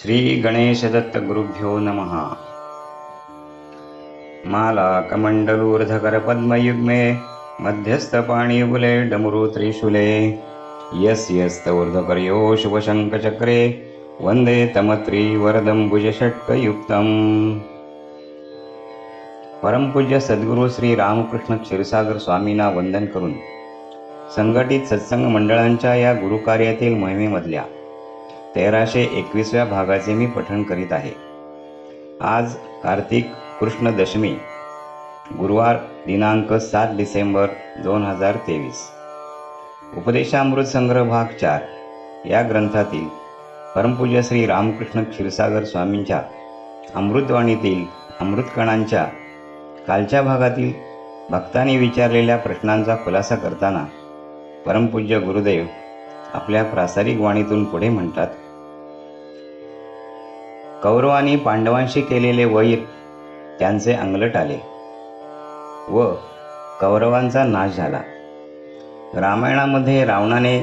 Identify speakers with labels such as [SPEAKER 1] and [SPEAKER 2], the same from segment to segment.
[SPEAKER 1] श्री गणेश गुरुभ्यो नमः। माला कमण्डलूर्धकर पद्मयुग्मे मध्यस्थपाणियुगुले डमरु त्रिशूले यस्यस्तऊर्ध्वकर्यो शुभशङ्खचक्रे वन्दे तमत्रिवरदम्बुजषट्कयुक्तम् परमपूज्य सद्गुरू श्री रामकृष्ण क्षीरसागर स्वामींना वंदन करून संघटित सत्संग मंडळांच्या या गुरुकार्यातील मोहिमेमधल्या तेराशे एकवीसव्या भागाचे मी पठण करीत आहे. आज कार्तिक कृष्ण दशमी गुरुवार दिनांक सात डिसेंबर दोन हजार तेवीस. उपदेशामृत संग्रह भाग चार या ग्रंथातील परमपूज्य श्री रामकृष्ण क्षीरसागर स्वामींच्या अमृतवाणीतील अमृतकणांच्या कालच्या भागातील भक्तांनी विचारलेल्या प्रश्नांचा खुलासा करताना परमपूज्य गुरुदेव आपल्या प्रासारिक वाणीतून पुढे म्हणतात कौरवांनी पांडवांशी केलेले वैर त्यांचे अंगलट आले व कौरवांचा नाश झाला. रामायणामध्ये रावणाने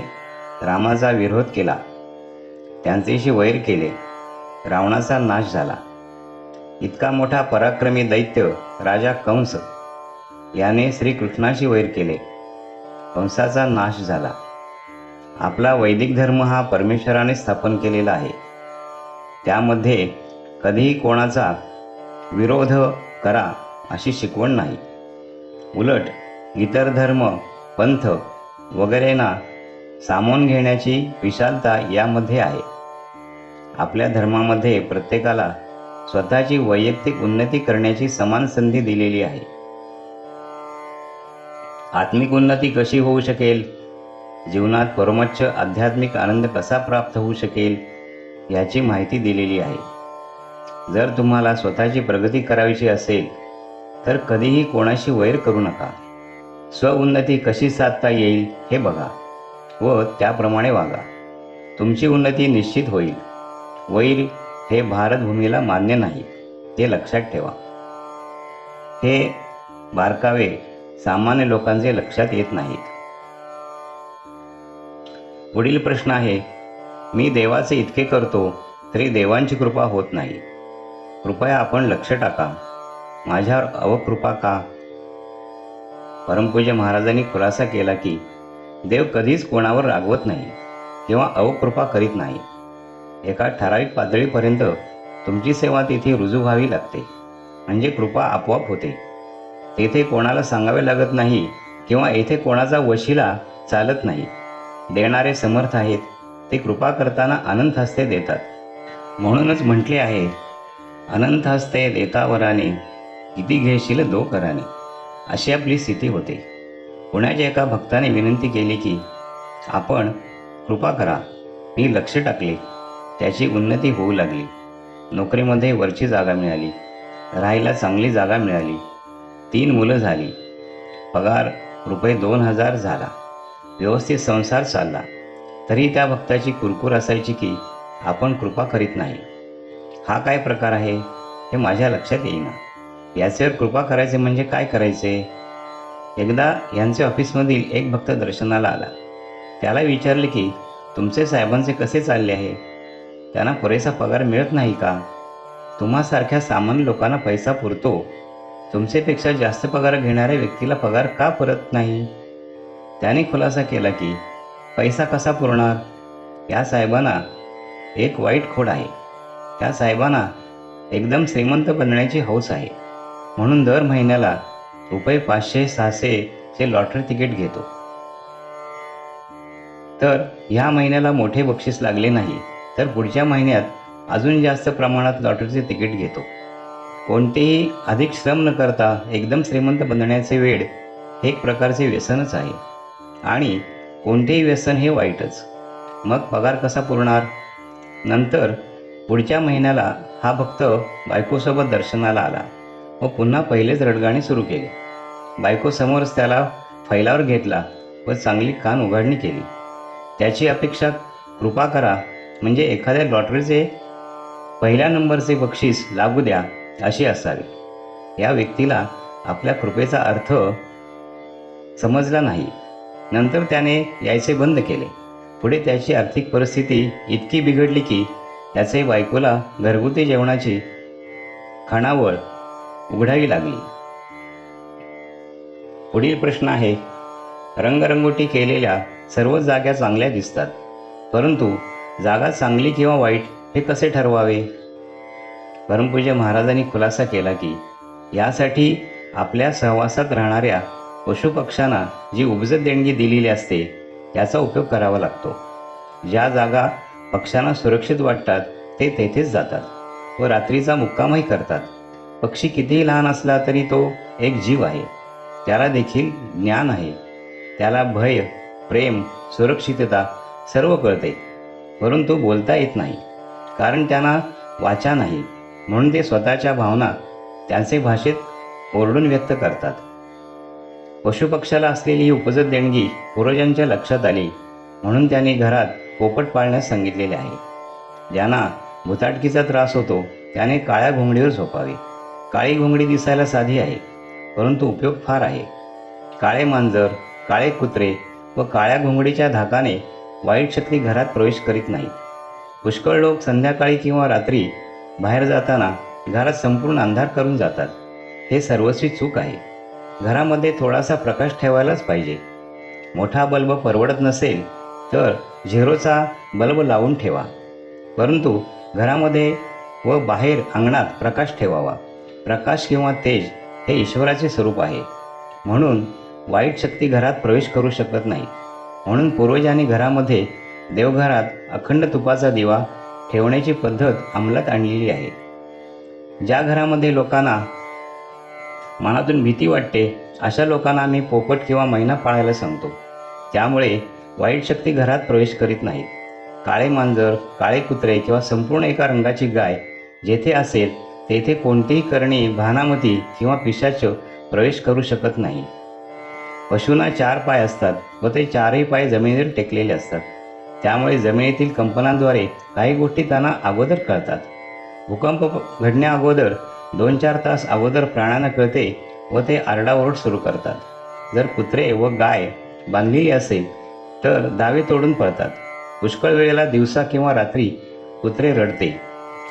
[SPEAKER 1] रामाचा विरोध केला. त्यांचेशी वैर केले. रावणाचा नाश झाला. इतका मोठा पराक्रमी दैत्य राजा कंस याने श्रीकृष्णाशी वैर केले. कंसाचा नाश झाला. आपला वैदिक धर्म हा परमेश्वराने स्थापन केलेला आहे. त्यामध्ये कधीही कोणाचा विरोध करा अशी शिकवण नाही. उलट इतर धर्म पंथ वगैरेंना सामावून घेण्याची विशालता यामध्ये आहे. आपल्या धर्मामध्ये प्रत्येकाला स्वतःची वैयक्तिक उन्नती करण्याची समान संधी दिलेली आहे. आत्मिक उन्नती कशी होऊ शकेल? जीवनात परमोच्च आध्यात्मिक आनंद कसा प्राप्त होऊ शकेल याची माहिती दिलेली आहे. जर तुम्हाला स्वतःची प्रगती करायची असेल तर कधीही कोणाशी वैर करू नका. स्वउन्नती कशी साधता येईल हे बघा व त्याप्रमाणे वागा. तुमची उन्नती निश्चित होईल. वैर हे भारतभूमीला मान्य नाही ते लक्षात ठेवा. हे बारकावे सामान्य लोकांचे लक्षात येत नाहीत. पुढील प्रश्न आहे मी देवाचे इतके करतो तरी देवांची कृपा होत नाही. कृपया आपण लक्ष टाका. माझ्यावर अवकृपा का? परमपूज्य महाराजांनी खुलासा केला की देव कधीच कोणावर रागवत नाही किंवा अवकृपा करीत नाही. एका ठराविक पातळीपर्यंत तुमची सेवा तिथे रुजू व्हावी लागते. म्हणजे कृपा आपोआप होते. तेथे कोणाला सांगावे लागत नाही किंवा येथे कोणाचा वशिला चालत नाही. देणारे समर्थ आहेत ते कृपा करताना अनंत हस्ते देतात. म्हणूनच म्हटले आहे अनंत हस्ते देतावराने किती घेशील दो कराने. अशी आपली स्थिती होते. पुण्याच्या एका भक्ताने विनंती केली की आपण कृपा करा मी लक्ष टाकले त्याची उन्नती होऊ लागली. नोकरीमध्ये वरची जागा मिळाली राहायला चांगली जागा मिळाली तीन मुलं झाली पगार रुपये दोन हजार झाला. व्यवस्थित संसार चालला. तरी त्या भक्ताची कुरकुर असायची की आपण कृपा करीत नाही. हा काय प्रकार आहे? हे माझ्या लक्षात येईना. याच्यावर कृपा करायचे म्हणजे काय करायचे? एकदा यांचे ऑफिसमधील एक भक्त दर्शनाला आला. त्याला विचारले की तुमचे साहेबांचे कसे चालले आहे? त्यांना पुरेसा पगार मिळत नाही का? तुम्हासारख्या सामान्य लोकांना पैसा पुरतो. तुमचेपेक्षा जास्त पगार घेणाऱ्या व्यक्तीला पगार का पुरत नाही? त्याने खुलासा केला की पैसा कसा पुरणार? या साहेबांना एक वाईट खोड आहे. त्या साहेबांना एकदम श्रीमंत बनण्याची हौस आहे. म्हणून दर महिन्याला रुपये पाचशे सहाशेचे लॉटरी तिकीट घेतो. तर ह्या महिन्याला मोठे बक्षीस लागले नाही तर पुढच्या महिन्यात अजून जास्त प्रमाणात लॉटरीचे तिकीट घेतो. कोणतेही अधिक श्रम न करता एकदम श्रीमंत बनण्याचे वेळ हे एक प्रकारचे व्यसनच आहे. आणि कोणतेही व्यसन हे वाईटच. मग पगार कसा पुरणार? नंतर पुढच्या महिन्याला हा भक्त बायकोसोबत दर्शनाला आला व पुन्हा पहिलेच रडगाणे सुरू केले. बायकोसमोरच त्याला फैलावर घेतला व चांगली कान उघडणी केली. त्याची अपेक्षा कृपा करा म्हणजे एखाद्या लॉटरीचे पहिल्या नंबरचे बक्षीस लागू द्या अशी असावी. या व्यक्तीला आपल्या कृपेचा अर्थ समजला नाही. नंतर त्याने यायचे बंद केले. पुढे त्याची आर्थिक परिस्थिती इतकी बिघडली की त्याचे बायकोला घरगुती जेवणाची खाणावळ उघडावी लागली. पुढील प्रश्न आहे रंगरंगोटी केलेल्या सर्व जागा चांगल्या दिसतात परंतु जागा चांगली किंवा वाईट हे कसे ठरवावे? परमपूज्य महाराजांनी खुलासा केला की यासाठी आपल्या सहवासात राहणाऱ्या पशुपक्ष्यांना जी उपजत देणगी दिलेली असते याचा उपयोग करावा लागतो. ज्या जागा पक्ष्यांना सुरक्षित वाटतात ते तेथेच जातात व रात्रीचा मुक्कामही करतात. पक्षी कितीही लहान असला तरी तो एक जीव आहे. त्याला देखील ज्ञान आहे. त्याला भय प्रेम सुरक्षितता सर्व कळते. परंतु बोलता येत नाही. कारण त्यांना वाचा नाही. म्हणून ते स्वतःच्या भावना त्यांचे भाषेत ओरडून व्यक्त करतात. पशुपक्षाला असलेली ही उपजत देणगी पूर्वजांच्या लक्षात आली. म्हणून त्यांनी घरात पोपट पाळण्यास सांगितलेले आहे. ज्यांना भुताटकीचा त्रास होतो त्याने काळ्या घोंगडीवर झोपावे. काळी घोंगडी दिसायला साधी आहे परंतु उपयोग फार आहे. काळे मांजर काळे कुत्रे व काळ्या घोंगडीच्या धाकाने वाईट शक्ती घरात प्रवेश करीत नाहीत. पुष्कळ लोक संध्याकाळी किंवा रात्री बाहेर जाताना घरात संपूर्ण अंधार करून जातात. हे सर्वस्वी चूक आहे. घरामध्ये थोडासा प्रकाश ठेवायलाच पाहिजे. मोठा बल्ब परवडत नसेल तर झिरोचा बल्ब लावून ठेवा. परंतु घरामध्ये व बाहेर अंगणात प्रकाश ठेवावा. प्रकाश किंवा तेज हे ईश्वराचे स्वरूप आहे. म्हणून वाईट शक्ती घरात प्रवेश करू शकत नाही. म्हणून पूर्वजांनी घरामध्ये देवघरात अखंड तुपाचा दिवा ठेवण्याची पद्धत अंमलात आणलेली आहे. ज्या घरामध्ये लोकांना मनातून भीती वाटते अशा लोकांना आम्ही पोपट किंवा मैना पाळायला सांगतो. त्यामुळे वाईट शक्ती घरात प्रवेश करीत नाहीत. काळे मांजर काळे कुत्रे किंवा संपूर्ण एका रंगाची गाय जेथे असेल तेथे कोणतीही करणी भानामती किंवा पिशाच प्रवेश करू शकत नाही. पशूंना चार पाय असतात व ते चारही पाय जमिनीवर टेकलेले असतात. त्यामुळे जमिनीतील कंपनांद्वारे काही गोष्टी त्यांना अगोदर कळतात. भूकंप घडण्याअगोदर दोन चार तास अगोदर प्राण्यांना कळते व ते आरडाओरड सुरू करतात. जर कुत्रे व गाय बांधलेली असेल तर दावे तोडून पळतात. पुष्कळ वेळेला दिवसा किंवा रात्री कुत्रे रडते.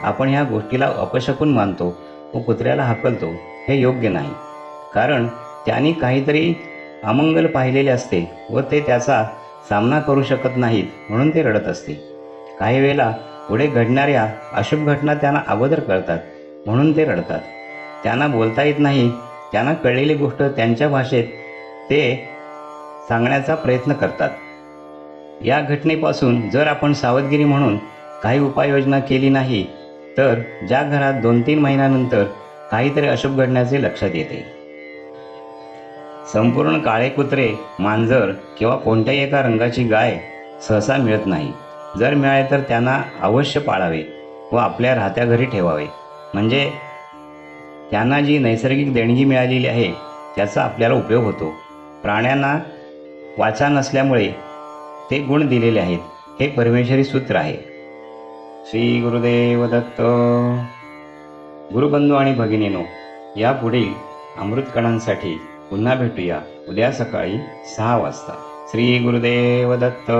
[SPEAKER 1] आपण ह्या गोष्टीला अपशकून मानतो व कुत्र्याला हाकलतो हे योग्य नाही. कारण त्यांनी काहीतरी अमंगल पाहिलेले असते व ते त्याचा सामना करू शकत नाहीत म्हणून ते रडत असते. काही वेळेला पुढे घडणाऱ्या अशुभ घटना त्यांना अगोदर कळतात. म्हणून ते रडतात. त्यांना बोलता येत नाही. त्यांना कळलेली गोष्ट त्यांच्या भाषेत ते सांगण्याचा प्रयत्न करतात. या घटनेपासून जर आपण सावधगिरी म्हणून काही उपाययोजना केली नाही तर ज्या घरात दोन तीन महिन्यानंतर काहीतरी अशुभ घडण्याचे लक्षात येते. संपूर्ण काळे कुत्रे मांजर किंवा कोणत्याही एका रंगाची गाय सहसा मिळत नाही. जर मिळाले तर त्यांना अवश्य पाळावे व आपल्या राहत्या घरी ठेवावे. म्हणजे त्यांना जी नैसर्गिक देणगी मिळालेली आहे त्याचा आपल्याला उपयोग होतो. प्राण्यांना वाचा नसल्यामुळे ते गुण दिलेले आहेत. हे परमेश्वरी सूत्र आहे. श्री गुरुदेव दत्त. गुरुबंधू आणि भगिनीनो यापुढील अमृतकणांसाठी पुन्हा भेटूया. उद्या सकाळी सहा वाजता. श्री गुरुदेव दत्त.